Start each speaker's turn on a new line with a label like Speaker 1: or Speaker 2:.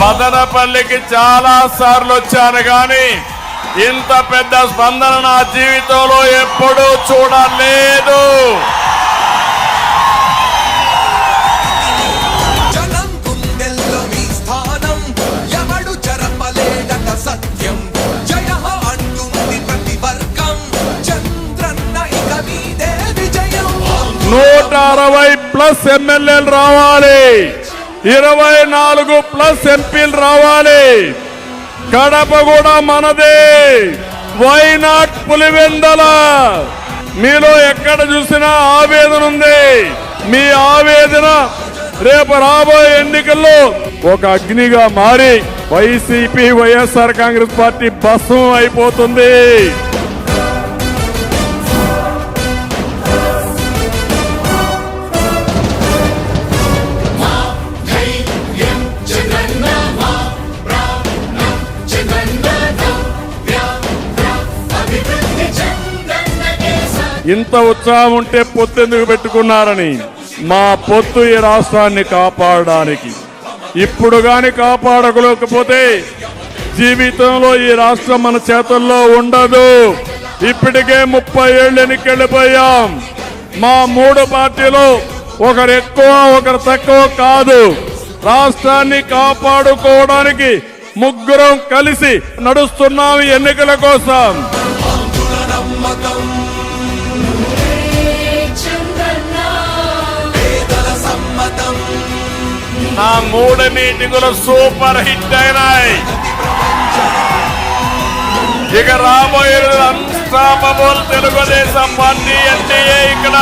Speaker 1: మదనపల్లికి చాలా సార్లు వచ్చాను గాని ఇంత పెద్ద స్పందన నా జీవితంలో ఎప్పుడూ చూడలేదు. నూట అరవై ప్లస్ ఎమ్మెల్యేలు రావాలి. ఇరవై నాలుగు ప్లస్ ఎంపీలు రావాలి. కడప కూడా మనదే. Why not Pulivendula. మీలో ఎక్కడ చూసినా ఆవేదన ఉంది. మీ ఆవేదన రేపు రాబోయే ఎన్నికల్లో ఒక అగ్నిగా మారి వైసీపీ వైఎస్ఆర్ కాంగ్రెస్ పార్టీ భస్మం అయిపోతుంది. ఇంత ఉత్సాహం ఉంటే పొత్తు ఎందుకు పెట్టుకున్నారని మా పొత్తు ఈ రాష్ట్రాన్ని కాపాడడానికి. ఇప్పుడు కానీ కాపాడకలేకపోతే జీవితంలో ఈ రాష్ట్రం మన చేతుల్లో ఉండదు. ఇప్పటికే ముప్పై ఏళ్ళు ఎన్నికెళ్ళిపోయాం మా మూడు పార్టీలు ఒకరు ఎక్కువ ఒకరు తక్కువ కాదు. రాష్ట్రాన్ని కాపాడుకోవడానికి ముగ్గురం కలిసి నడుస్తున్నాం ఎన్నికల కోసం. నా మూడు మీటింగులు సూపర్ హిట్ అయినాయి. ఇక రాబోయే అన్స్టాపబుల్ తెలుగుదేశం పార్టీ ఎన్డీఏ ఇక్కడ.